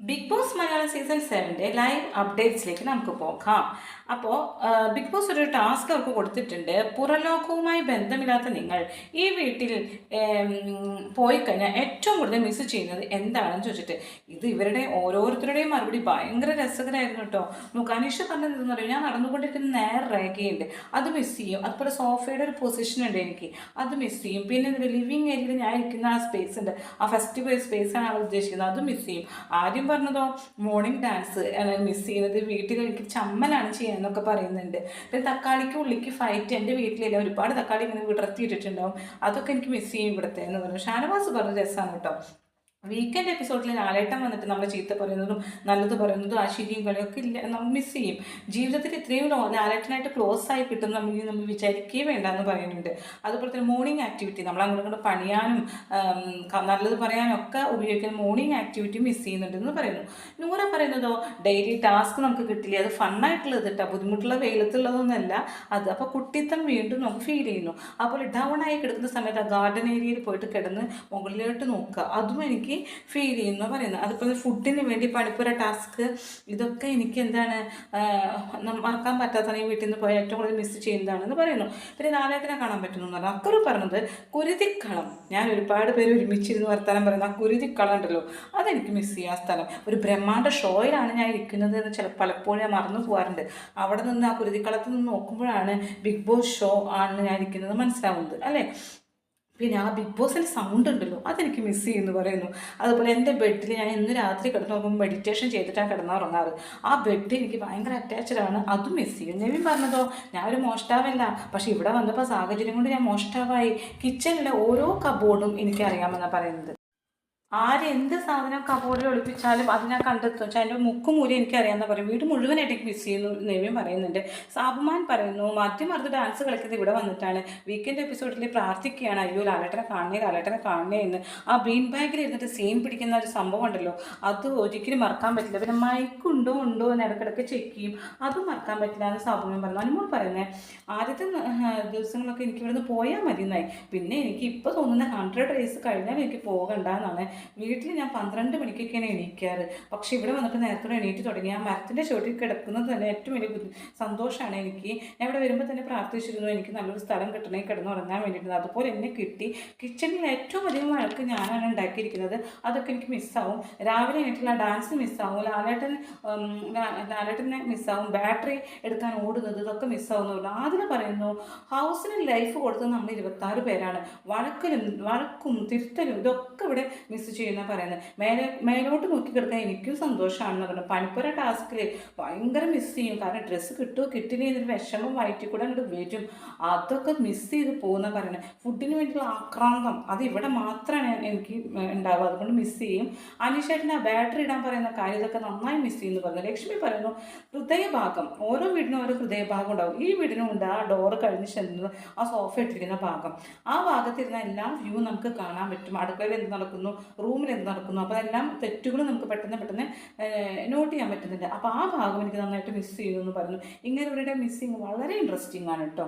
Big Boss Malayalam season സെവന്റെ live അപ്ഡേറ്റ്സിലേക്ക് നമുക്ക് പോകാം. അപ്പോൾ ബിഗ് ബോസ് ഒരു ടാസ്ക് അവർക്ക് കൊടുത്തിട്ടുണ്ട്. പുറലോകവുമായി ബന്ധമില്ലാത്ത നിങ്ങൾ ഈ വീട്ടിൽ പോയി കഴിഞ്ഞാൽ ഏറ്റവും കൂടുതൽ മിസ് ചെയ്യുന്നത് എന്താണെന്ന് ചോദിച്ചിട്ട് ഇത് ഇവരുടെ ഓരോരുത്തരുടെയും മറുപടി ഭയങ്കര രസകരമായിരുന്നു കേട്ടോ. നമുക്ക് പറഞ്ഞതെന്ന് പറഞ്ഞത് പറയും ഞാൻ നടന്നുകൊണ്ടിരിക്കുന്ന നേരെ രേഖയുണ്ട് അത് മിസ് ചെയ്യും. അതുപോലെ സോഫയുടെ ഒരു പൊസിഷൻ ഉണ്ട് എനിക്ക്. അത് മിസ് ചെയ്യും. പിന്നെ ലിവിങ് ഏരിയയിൽ ഞാൻ ഇരിക്കുന്ന ആ സ്പേസ് ഉണ്ട്. ആ ഫെസ്റ്റിവൽ സ്പേസ് ആൾ ഉദ്ദേശിക്കുന്നത്. അത് മിസ് ചെയ്യും. ആദ്യം പറഞ്ഞതോ മോർണിംഗ് ഡാൻസ് മിസ് ചെയ്യുന്നത് വീട്ടിൽ എനിക്ക് ചമ്മലാണ് ചെയ്യാന്നൊക്കെ പറയുന്നുണ്ട്. പിന്നെ തക്കാളിക്ക് ഉള്ളിക്ക് ഫൈറ്റ് എന്റെ വീട്ടിലില്ല. ഒരുപാട് തക്കാളി ഇങ്ങനെ വിടർത്തിയിട്ടിട്ടുണ്ടാവും. അതൊക്കെ എനിക്ക് മിസ് ചെയ്യും ഇവിടുത്തെ എന്ന് പറഞ്ഞു. ഷാനവാസ് പറഞ്ഞ രസമാണ് കേട്ടോ. വീക്കെൻഡ് എപ്പിസോഡിൽ ലാലേട്ടൻ വന്നിട്ട് നമ്മളെ ചീത്ത പറയുന്നതും നല്ലത് പറയുന്നതും ആ ശരിയും കളിയൊക്കെ ഇല്ല നമ്മൾ മിസ് ചെയ്യും. ജീവിതത്തിൽ ഇത്രയും ലാലേട്ടനായിട്ട് ക്ലോസ് ആയി കിട്ടുന്ന നമ്മൾ നമ്മൾ വിചാരിക്കേ വേണ്ട എന്ന് പറയുന്നുണ്ട്. അതുപോലെ തന്നെ മോർണിംഗ് ആക്ടിവിറ്റി നമ്മൾ അങ്ങോട്ട് പണിയാനും നല്ലത് പറയാനും ഒക്കെ ഉപയോഗിക്കുന്ന മോർണിംഗ് ആക്ടിവിറ്റി മിസ് ചെയ്യുന്നുണ്ട് എന്ന് പറയുന്നു. നൂറ പറയുന്നതോ ഡെയിലി ടാസ്ക് നമുക്ക് കിട്ടില്ല? അത് ഫണ്ണായിട്ടുള്ളത് കേട്ടോ ബുദ്ധിമുട്ടുള്ള വെയിലത്തുള്ളതൊന്നല്ല. അത് അപ്പോൾ കുട്ടിത്തം വീണ്ടും നമുക്ക് ഫീൽ ചെയ്യുന്നു. അതുപോലെ ഡൗൺ ആയി കിടക്കുന്ന സമയത്ത് ആ ഗാർഡൻ ഏരിയയിൽ പോയിട്ട് കിടന്ന് മുകളിലോട്ട് നോക്കുക. അതും എനിക്ക് ഫീൽ ചെയ്യുന്നു. പറയുന്നത്. അതുപോലെ ഫുഡിന് വേണ്ടി പണിപ്പുര ടാസ്ക് ഇതൊക്കെ എനിക്ക് എന്താണ് മറക്കാൻ പറ്റാത്തതാണ് ഈ വീട്ടിൽ നിന്ന് പോയി ഏറ്റവും കൂടുതൽ മിസ് ചെയ്യുന്നതാണെന്ന് പറയുന്നു. പിന്നെ നാലായത്തിനെ കാണാൻ പറ്റുന്നു എന്ന് പറഞ്ഞു അക്കറ് പറഞ്ഞത് കുരുതിക്കളം. ഞാൻ ഒരുപാട് പേര് ഒരുമിച്ചിരുന്ന് വർത്താനം പറയുന്നത് ആ കുരുതിക്കളം ഉണ്ടല്ലോ അതെനിക്ക് മിസ് ചെയ്യാൻ സ്ഥലം. ഒരു ബ്രഹ്മാണ്ട ഷോയിലാണ് ഞാൻ ഇരിക്കുന്നത് എന്ന് ചില പലപ്പോഴും ഞാൻ മറന്നു പോകാറുണ്ട് അവിടെ നിന്ന് ആ കുരുതിക്കളത്തിൽ നിന്ന് നോക്കുമ്പോഴാണ് ബിഗ് ബോസ് ഷോ ആണ് ഞാൻ ഇരിക്കുന്നത് മനസ്സിലാവുന്നത് അല്ലേ? പിന്നെ ആ ബിഗ് ബോസിന്റെ സൗണ്ട് ഉണ്ടല്ലോ അതെനിക്ക് മിസ് ചെയ്യുന്നു പറയുന്നു. അതുപോലെ എന്റെ ബെഡിൽ ഞാൻ ഇന്ന് രാത്രി കിടന്നു നോക്കുമ്പോൾ മെഡിറ്റേഷൻ ചെയ്തിട്ടാണ് കിടന്നുറങ്ങാറ്. ആ ബെഡ് എനിക്ക് ഭയങ്കര അറ്റാച്ചഡാണ് അതും മിസ് ചെയ്യും. നെവിൻ പറഞ്ഞതോ ഞാൻ ഒരു മോഷ്ടാവല്ല. പക്ഷെ ഇവിടെ വന്നപ്പോൾ സാഹചര്യം കൊണ്ട് ഞാൻ മോഷ്ടാവായി. കിച്ചണിലെ ഓരോ കബോർഡും എനിക്കറിയാമെന്നാണ് പറയുന്നത്. ആര് എന്ത് സാധനം കബോർഡിൽ ഒളിപ്പിച്ചാലും അത് ഞാൻ കണ്ടെത്തും. പക്ഷേ അതിന്റെ മുക്കും മൂലം എനിക്കറിയാമെന്ന് പറയും വീട് മുഴുവനായിട്ട് എനിക്ക് മിസ് ചെയ്യുന്നു നെവിയും പറയുന്നുണ്ട്. സാബുമാൻ പറയുന്നു മറുത്ത് ഡാൻസ് കളിക്കുന്നത് ഇവിടെ വന്നിട്ടാണ്. വീക്കെൻഡ് എപ്പിസോഡിൽ പ്രാർത്ഥിക്കുകയാണ്. അയ്യോ ലാലേട്ടനെ കാണണേ ലാലേട്ടനെ കാണണേ എന്ന്. ആ ബീൻ ബാഗിൽ ഇരുന്നിട്ട് സീൻ പിടിക്കുന്ന ഒരു സംഭവം ഉണ്ടല്ലോ. അത് ഒരിക്കലും മറക്കാൻ പറ്റില്ല. പിന്നെ മൈക്ക് ഉണ്ടോ ഉണ്ടോ എന്ന് ഇടയ്ക്കിടയ്ക്ക് ചെക്ക് ചെയ്യും. അതും മറക്കാൻ പറ്റില്ല എന്ന് സാബുമാൻ പറഞ്ഞു. അനുമോൾ പറയുന്നത് ആദ്യത്തെ ദിവസങ്ങളൊക്കെ എനിക്ക് ഇവിടുന്ന് പോയാൽ മതി എന്നായി പിന്നെ എനിക്ക് ഇപ്പോൾ തോന്നുന്ന ഹൺഡ്രഡ് ഡേയ്സ് കഴിഞ്ഞാൽ എനിക്ക് പോകണ്ട എന്നാണ് വീട്ടിൽ ഞാൻ പന്ത്രണ്ട് മണിക്കൊക്കെയാണ് എണീക്കാറ്. പക്ഷേ ഇവിടെ വന്നപ്പോൾ നേരത്തെ എണീറ്റ് തുടങ്ങി. ആ മരത്തിന്റെ ചുവട്ടിൽ കിടക്കുന്നത് തന്നെ ഏറ്റവും വലിയ സന്തോഷമാണ് എനിക്ക്. ഞാൻ ഇവിടെ വരുമ്പോൾ തന്നെ പ്രാർത്ഥിച്ചിരുന്നു എനിക്ക് നല്ലൊരു സ്ഥലം കിട്ടണേ കിടന്നുറങ്ങാൻ വേണ്ടിയിട്ട് അതുപോലെ എന്നെ കിട്ടി. കിച്ചണിൽ ഏറ്റവും അധികം വഴക്ക് ഞാനാണ് ഉണ്ടാക്കിയിരിക്കുന്നത്. അതൊക്കെ എനിക്ക് മിസ്സാവും രാവിലെ എണീറ്റുള്ള ഡാൻസ് മിസ്സാവും ലാലേട്ടൻ ലാലേട്ടനെ മിസ്സാവും ബാറ്ററി എടുക്കാൻ ഓടുന്നത് ഇതൊക്കെ മിസ്സാവുന്നുള്ളൂ ആദ്യം പറയുന്നു ഹൗസിന് ലൈഫ് കൊടുത്തത് നമ്മൾ ഇരുപത്താറ് പേരാണ്. വഴക്കലും വഴക്കും തിരുത്തലും ഇതൊക്കെ ഇവിടെ മിസ് ചെയ്യുന്ന പറയുന്നത്. മേലെ മേലോട്ട് നോക്കി കിടക്കാൻ എനിക്കും സന്തോഷമാണെന്ന് പറഞ്ഞു. പണിപ്പുര ടാസ്കിൽ ഭയങ്കര മിസ് ചെയ്യും. കാരണം ഡ്രസ്സ് കിട്ടുമോ കിട്ടില്ലേ എന്നൊരു വിഷമം വയറ്റിൽ കൂടെ അങ്ങോട്ട് വരും. അതൊക്കെ മിസ് ചെയ്ത് പോകുന്ന പറയുന്നത്. ഫുഡിന് വേണ്ടിയുള്ള ആക്രാന്തം. അത് ഇവിടെ മാത്രമാണ് എനിക്ക് ഉണ്ടാവുക. അതുകൊണ്ട് മിസ് ചെയ്യും. അനീഷേട്ടന്റെ ആ ബാറ്ററി ഇടാൻ പറയുന്ന കാര്യം ഇതൊക്കെ നന്നായി മിസ് ചെയ്യുന്നു പറഞ്ഞു. ലക്ഷ്മി പറയുന്നു ഹൃദയഭാഗം. ഓരോ വീടിനും ഓരോ ഹൃദയഭാഗം ഉണ്ടാവും. ഈ വീടിനും ഉണ്ട് ആ ഡോറ് കഴിഞ്ഞ് ചെന്ന് ആ സോഫ ഇട്ടിരിക്കുന്ന ഭാഗം. ആ ഭാഗത്തിരുന്ന എല്ലാ വ്യൂ നമുക്ക് കാണാൻ പറ്റും. അടുക്കളയിൽ എന്ത് നടക്കുന്നു? റൂമിൽ എന്ത് നടക്കുന്നു? അപ്പോൾ അതെല്ലാം തെറ്റുകളും നമുക്ക് പെട്ടെന്ന് പെട്ടെന്ന് നോട്ട് ചെയ്യാൻ പറ്റുന്നുണ്ട്. അപ്പോൾ ആ ഭാഗം എനിക്ക് നന്നായിട്ട് മിസ് ചെയ്യുന്നു എന്ന് പറഞ്ഞു. ഇങ്ങനെ ഇവരുടെ മിസ്സിങ് വളരെ ഇൻട്രസ്റ്റിംഗ് ആണ് കേട്ടോ.